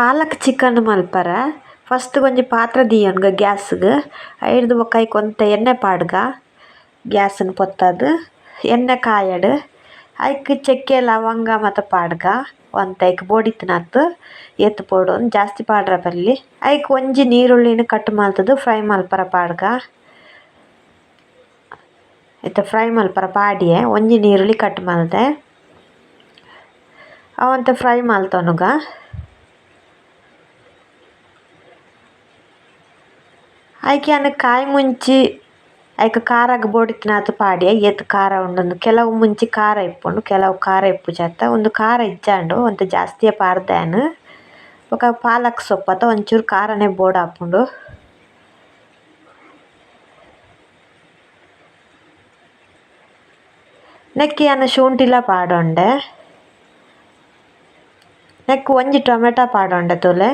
ಪಾಲಕ್ chicken ಮಲ್ಪರ. First ಒಂಜಿ ಪಾತ್ರೆ ದಿಯೊಂಡ್ಗ ಗ್ಯಾಸ್ಗ್. ಐರ್ದ್ ಬೊಕ ಐಕ್ ಎಣ್ಣೆ ಪಾಡ್ಗ ಗ್ಯಾಸನ್ ಪೊತ್ತದ್. ಎಣ್ಣೆ ಕಾಯಡ್. ಐಕ್ ಚಕ್ಕೆ, ಲವಂಗ ಮಾತ ಪಾಡ್ಗ. ಒಂತೆ ಐಕ್ ಬೋಡಿತ್ತುನತ್ ಏತ್ ಪೋಡೋನ್ ಜಾಸ್ತಿ ಪಾಡ್ರೆ ಬಲ್ಲಿ. ಐಕ್ ಒಂಜಿ ನೀರುಳ್ಳಿನ್ ಕಟ್ ಮಲ್ತುದು ಫ್ರೈ ಮಲ್ಪರೆ ಪಾಡ್ಗ. ಐತ ಫ್ರೈ ಮಲ್ಪರೆ ಪಾಡ್ಯೆ. ಒಂಜಿ ನೀರುಳ್ಳಿ ಕಟ್ ಮಲ್ದೆ. ಅವಂತೆ ಫ್ರೈ ಮಲ್ತೊನುಗ. ಐಕೆ ಯಾನ್ ಕಾಯಿ ಮುಂಚಿ ಐಕ್ ಕಾರಗ್ ಬೋಡಿತ್ತುನತ್ ಪಾಡಿ. ಏತ್ ಖಾರ ಉಂಡು ಕೆಲವು ಮುಂಚಿ ಖಾರ ಇಪ್ಪುಂಡು, ಕೆಲವು ಖಾರ ಇಪ್ಪು ಜಾತ. ಉಂದು ಕಾರ ಇಜ್ಜಾಂಡು ಒಂತೆ ಜಾಸ್ತಿಯೇ ಪಾರ್ದೆರ್ ಬೊಕ ಪಾಲಕ್ ಸೊಪ್ಪತ ಒಂಚೂರು ಕಾರನೆ ಬೋಡಾಪುಂಡು ನೆಕ್ಕಿ ಯಾನ್ ಶುಂಠಿಲ ಪಾಡೊಂಡೆ. ನೆಕ್ ಒಂಜಿ ಟೊಮೆಟೊ ಪಾಡೊಂಡೆ ತೂಲೆ.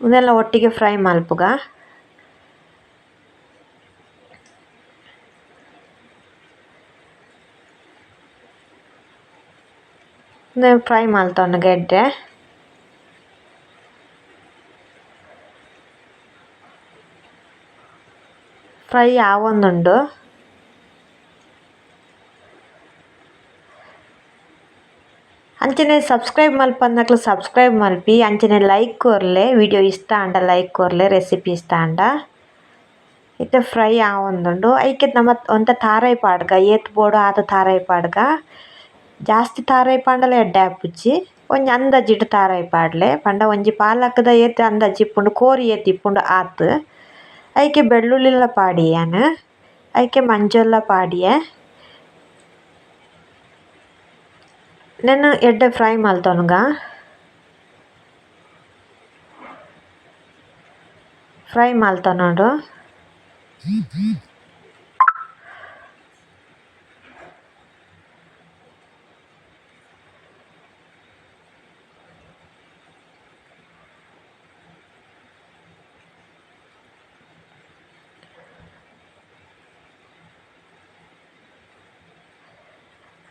ಇದೆಲ್ಲ ಒಟ್ಟಿಗೆ ಫ್ರೈ ಮಲ್ಪುಗ ಉಂದೆನ್ ಫ್ರೈ ಮಲ್ತೊನ್ನ ಎಡ್ಡೆ ಫ್ರೈ ಆವೊಂದುಂಡು ಅಂಚನೆ ಸಬ್ಸ್ಕ್ರೈಬ್ ಮಲ್ಪಂದಕ್ಲೆ ಸಬ್ಸ್ಕ್ರೈಬ್ ಮಲ್ಪಿ ಅಂಚನೆ ಲೈಕ್ ಕೊರ್ಲೆ ವಿಡಿಯೋ ಇಷ್ಟ ಆಂಡ ಲೈಕ್ ಕೊರ್ಲೆ ರೆಸಿಪಿ ಇಷ್ಟ ಆಂಡ ಇತ್ತೆ ಫ್ರೈ ಆವೊಂದುಂಡು ಐಕೆ ನಮ ಒಂತೆ ತಾರಾಯಿ ಪಾಡ್ಗ ಏತ್ ಬೋಡು ಆದ್ ತಾರಾಯಿ ಪಾಡ್ಗ ಜಾಸ್ತಿ ಎಡ್ಡೆ ಆಪುಜಿ ಒಂಜಿ ಅಂದಾಜಿಡ್ ತಾರಾಯಿ ಪಾಡ್ಲೆ. ಪಂಡ ಒಂಜಿ ಪಾಲಕ್ದ ಏತ್ ಅಂದಾಜಿ ಇಪ್ಪುಂಡು, ಕೋರಿ ಏತ್ ಇಪ್ಪುಂಡು ಆತ್. ಐಕೆ ಬೆಳ್ಳುಳ್ಳಿಲ ಪಾಡಿಯೆ ಯಾನ್ ಐಕೆ ಮಂಜೊಲ್ಲ ಪಾಡಿಯೆ? ನೆನ ಎಡ್ಡೆ ಫ್ರೈ ಮಲ್ತೊನುಗ ಫ್ರೈ ಮಲ್ತೊನೊಡು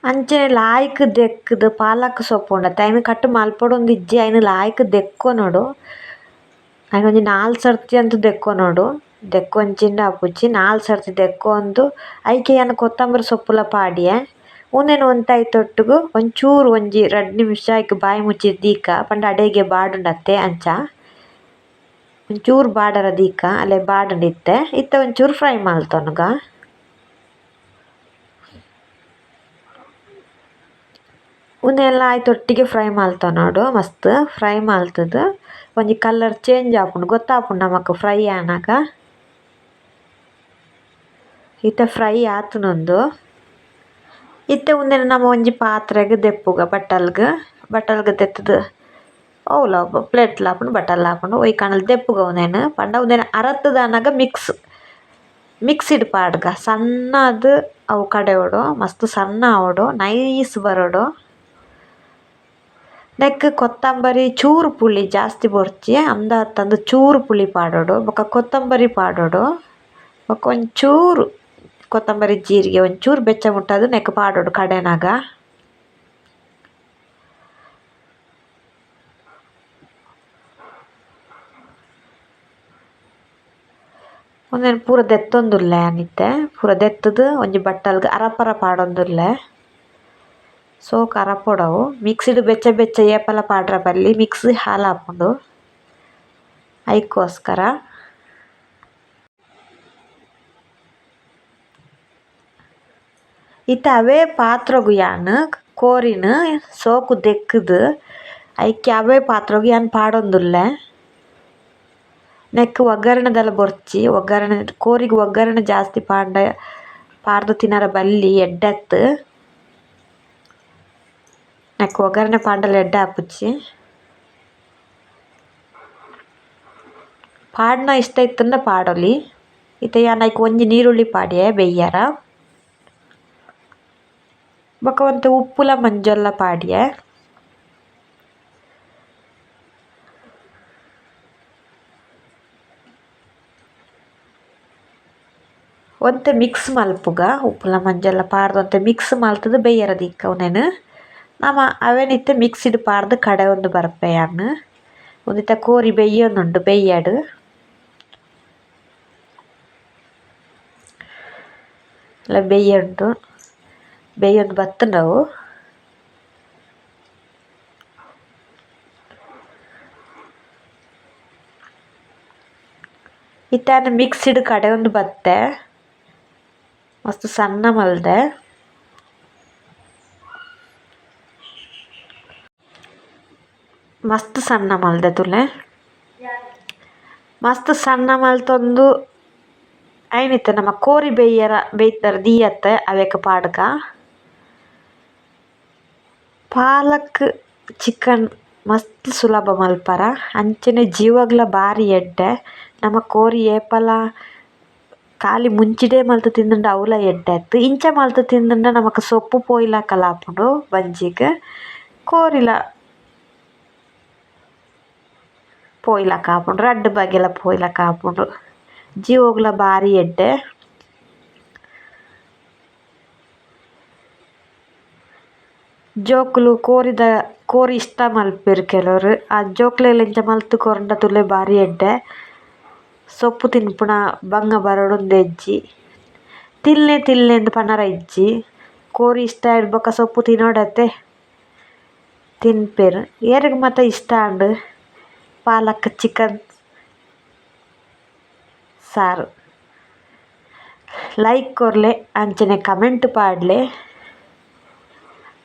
ಅಂಚನೆ ಲಾಯ್ಕ್ ದೆಕ್ಕುದು, ಪಾಲಕ್ ಸೊಪ್ಪು ಉಂಡತೆ ಐನ್ ಕಟ್ ಮಲ್ಪೊಡೊಂದು ಇಜ್ಜಿ ಐನ್ ಲಾಯ್ಕ್ ದೆಕ್ಕೊನೊಡು ಐನ ಒಂಜಿ ನಾಲ್ ಸರ್ತಿ ಅಂತು ದೆಕ್ಕೊನೊಡು ದೆಕ್ಕೊಂಚಿಂಡ ಆಪುಜ್ಜಿ ನಾಲ್ ಸರ್ತಿ ದೆಕ್ಕೊಂದು ಐಕೆ ಯಾನ್ ಕೊತ್ತಂಬರಿ ಸೊಪ್ಪುಲ ಪಾಡಿಯೆ. ಉಂದೆನ್ ಒಂತೆ ಐತೊಟ್ಟುಗು ಒಂಚೂರು ಒಂಜಿ ರಡ್ಡ್ ನಿಮಿಷ ಐಕ್ ಬಾಯಿ ಮುಚ್ಚಿದ್ ದೀಕ. ಪಂಡ ಅಡೆಗೆ ಬಾಡುಂಡತೆ ಅಂಚ. ಒಂಚೂರು ಬಾಡರ ದೀಕ ಅಲೆ ಬಾಡುಂಡ್ ಇತ್ತೆ. ಇತ್ತೆ ಒಂಚೂರು ಫ್ರೈ ಮಲ್ತೊನುಗ ಉಂದೆನ್ ಆಯ್ತ್, ಒಟ್ಟಿಗೆ ಫ್ರೈ ನೋಡು, ಮಸ್ತ್. ಫ್ರೈ ಮಲ್ತುದು ಒಂಜಿ ಕಲರ್ ಚೇಂಜ್ ಆಪುಂಡು, ಗೊತ್ತಾಪುಂಡು ನಮಕ್ ಫ್ರೈ ಆನಗ ಇತ್ತೆ ಫ್ರೈ ಆತುನೊಂದು ಇತ್ತೆ ಉಂದೆನ ನಮ್ಮ ಒಂಜಿ ಪಾತ್ರೆಗ್ ದೆಪ್ಪುಗ ಬಟ್ಟಲ್ಗ್ ಬಟ್ಟಲ್ಗ್ ದೆತ್ತುದು ಓಲ ಪ್ಲೇಟ್ ಆಪುಂಡು ಬಟ್ಟಲ್ ಆಪುಂಡು, ಒಯ್ ಆಂಡಲ ದೆಪ್ಪುಗ ಉಂದೆನ್. ಪಂಡ ಅರತ್ತದ ಅನ್ನಾಗ ಮಿಕ್ಸ್ ಮಿಕ್ಸಿಡ್ ಪಾಡ್ಗ. ಸಣ್ಣದ್ ಅವು ಕಡೆಯೊಡು ಮಸ್ತ್ ಸಣ್ಣ ಆವೊಡು ನೈಸ್ ಬರೊಡು. ನೆಕ್ಕ್ ಕೊತ್ತಂಬರಿ ಚೂರು ಪುಳಿ ಜಾಸ್ತಿ ಕೊರ್ಚಿ ಅಂದ ಅತ್ತಂದು ಚೂರು ಪುಳಿ ಪಾಡೊಡು, ಬೊಕ ಕೊತ್ತಂಬರಿ ಪಾಡೊಡು, ಬೊಕ ಒಂಚೂರು ಕೊತ್ತಂಬರಿ ಜೀರಿಗೆ, ಒಂಚೂರು ಬೆಚ್ಚ ಮುಟ್ಟದ್ ನೆಕ್ ಪಾಡೊಡು ಕಡೆನಗ. ಉಂದೆನ್ ಪೂರ ದೆತ್ತೊಂದುಲ್ಲೆ ಯಾನ್ ಇತ್ತೆ ಪೂರ ದೆತ್ತದು ಒಂಜಿ ಬಟ್ಟಲ್ಗ್ ಅರಪರ ಪಾಡೊಂದುಲ್ಲೆ. ಸೋಕು ಅರಪೊಡವು ಮಿಕ್ಸಿಡ್ ಬೆಚ್ಚ ಬೆಚ್ಚ ಏಪಲ ಪಾಡ್ರೆ ಬಲ್ಲಿ ಮಿಕ್ಸ್ ಹಾಕೊಂಡು ಐಕೋಸ್ಕರ ಇತ್ತ ಅವೇ ಪಾತ್ರಗು ಯಾನ್ ಕೋರಿನ್, ಸೋಕು ದೆಕ್ಕದು, ಐಕೆ ಅವೇ ಪಾತ್ರಗು ಯಾನ್ ಪಾಡೊಂದುಲ್ಲೆ. ನೆಕ್ಕ್ ಒಗ್ಗರಣೆದಲ ಬೊರ್ಚಿ, ಒಗ್ಗರಣೆ, ಕೋರಿಗ್ ಒಗ್ಗರಣೆ ಜಾಸ್ತಿ ಪಾಂಡ, ಪಾಡ್ದು ತಿನ್ನರ ಬಲ್ಲಿ ಎಡ್ಡೆತ್ ನೆಕ್ಕ್ ಒಗ್ಗರಣೆ ಪಾಂಡಲ ಎಡ್ಡೆ ಆಪುಜಿ ಪಾಡ್ನ ಇಷ್ಟ ಇತ್ತಂಡ ಪಾಡೊಲಿ ಇತ್ತೆ ಯಾನ್ ಒಂಜಿ ನೀರುಳ್ಳಿ ಪಾಡ್ಯೆ ಬೆಯ್ಯರ ಬೊಕ ಒಂತೆ ಉಪ್ಪುಲ ಮಂಜೊಲ್ಲ ಪಾಡ್ಯೆ ಒಂತೆ ಮಿಕ್ಸ್ ಮಲ್ಪುಗ ಉಪ್ಪುಲ ಮಂಜೊಲ್ಲ ಪಾರ್ದ್ ಒಂತೆ ಮಿಕ್ಸ್ ಮಲ್ತುದು ಬೆಯ್ಯರೆ ದೀಕ ಉಂದೆನ್ ನಮ ಅವೆನ್ ಇತ್ತೆ ಮಿಕ್ಸಿಡ್ ಪಾರ್ದ್ ಕಡೆಯೊಂದು ಬರ್ಪೆ ಯಾನ್ ಒಂದಿತ್ತ ಕೋರಿ ಬೆಯ್ಯೊಂದುಂಡು ಬೆಯ್ಯಡು ಎಲ್ಲ ಬೆಯ್ಯಂಡು ಬೇಯೊಂದು ಬತ್ತುಂಡವು ಇತ್ತಾನ ಮಿಕ್ಸಿಡ್ ಕಡೆ ಒಂದು ಬತ್ತೆ ಮಸ್ತ್ ಸಣ್ಣ ಮಲ್ದೆ ಮಸ್ತ್ ಸಣ್ಣ ಮಲ್ದೆ ತುಲೆ. ಮಸ್ತ್ ಸಣ್ಣ ಮಲ್ತೊಂದು ಐನಿತ್ತೆ ನಮ್ಮ ಕೋರಿ ಬೇಯ್ಯರ, ಬೇಯ್ತರ ದೀಯತ್ತೆ, ಅವೆಕ್ ಪಾಡ್ಕ. ಪಾಲಕ್, ಚಿಕನ್ ಮಸ್ತ್ ಸುಲಭ ಮಲ್ಪರ. ಅಂಚನೆ ಜೀವಗ್ಲ ಬಾರಿ ಎಡ್ಡೆ. ನಮ್ಮ ಕೋರಿ ಏಪಲ ಖಾಲಿ ಮುಂಚಿಡೆ ಮಲ್ತು ತಿಂದುಂಡ ಅವಲ ಎಡ್ಡೆ ಇಂಚ ಮಲ್ತು ತಿಂದುಂಡ ನಮಕ್ ಸೊಪ್ಪು ಪೋಯಿಲ ಆಪುಂಡು ಬಂಜಿಗ್. ಕೋರಿಲ ಪೋಯಿಲಕ ಆಪುಂಡು ರಡ್ಡ್ ಬಗೆಲ ಪೋಯಿಲಕ ಆಪುಂಡು ಜೀವೊಗ್ಲ ಬಾರಿ ಎಡ್ಡೆ. ಜೋಕುಲು ಕೋರಿದ, ಕೋರಿ ಇಷ್ಟ ಮಲ್ಪೆರ್ ಕೆಲವರು. ಆ ಜೋಕ್ಲೆಗ್ ಎಂಚ ಮಲ್ತು ಕೊರಂಡ ತುಲೆ ಬಾರಿ ಎಡ್ಡೆ. ಸೊಪ್ಪು ತಿನ್ಪುನ ಬಂಗ ಬರೊಡುಂದು ಎಜ್ಜಿ ತಿಲ್ನೆ ತಿಲ್ನೆ ಪನರ ಇಜ್ಜಿ ಕೋರಿ ಇಷ್ಟ ಆಯ್ಡ್ ಬೊಕ ಸೊಪ್ಪು ತಿನೊಡತೆ ತಿನ್ಪೆರ್. ಏರೆಗ್ ಮಾತ ಇಷ್ಟ ಆಂಡ್. ಪಾಲಕ್ ಚಿಕನ್ ಸಾರು ಲೈಕ್ ಕೊರ್ಲೆ ಅಂಚನೆ ಕಮೆಂಟ್ ಪಾಡ್ಲೆ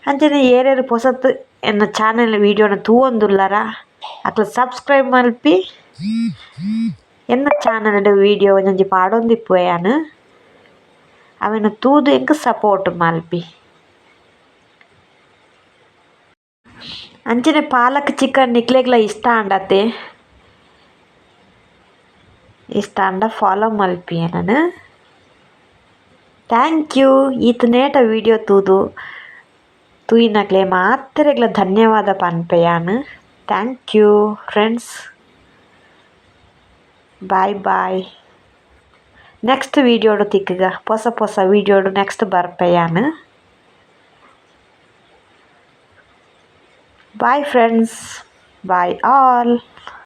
ಅಂಚನೆ ಏರೆರು ಪೊಸತ್ ಎನ್ನ ಚಾನೆಲ್ ವೀಡಿಯೋನ ತೂವೊಂದುಲ್ಲರ ಅಕ್ಲೆ ಸಬ್ಸ್ಕ್ರೈಬ್ ಮಲ್ಪಿ ಎನ್ನ ಚಾನಲ್ಡ್ ವೀಡಿಯೋ ಒಂಜೊಂಜಿ ಪಾಡೊಂದಿಪ್ಪುವೆಯಾನ್ ಅವೆನ್ ತೂದು ಎಂಕ್ ಸಪೋರ್ಟ್ ಮಲ್ಪಿ ಅಂಚನೆ ಪಾಲಕ್ ಚಿಕನ್ ನಿಕ್ಲೆಗ್ಲ ಇಷ್ಟ ಆಂಡತೆ ಇಷ್ಟ ಆಂಡ ಫಾಲೋ ಮಲ್ಪಿಯೆನನ್ ಥ್ಯಾಂಕ್ ಯು ಈತ ನೇಟ ವೀಡಿಯೋ ತೂದು, ತೂಯಿನಕ್ಲೆ ಮಾತ್ರೆಗ್ಲ ಧನ್ಯವಾದ ಪನ್ಪೆಯಾನ್ thank you friends bye bye next ವೀಡಿಯೋಡು ತಿಕ್ಕಗ, ಪೊಸ ಪೊಸ ವೀಡಿಯೋಡು ನೆಕ್ಸ್ಟ್ ಬರ್ಪೆಯಾನ್ ಬಾಯ್ ಫ್ರೆಂಡ್ಸ್ ಬಾಯ್ ಆಲ್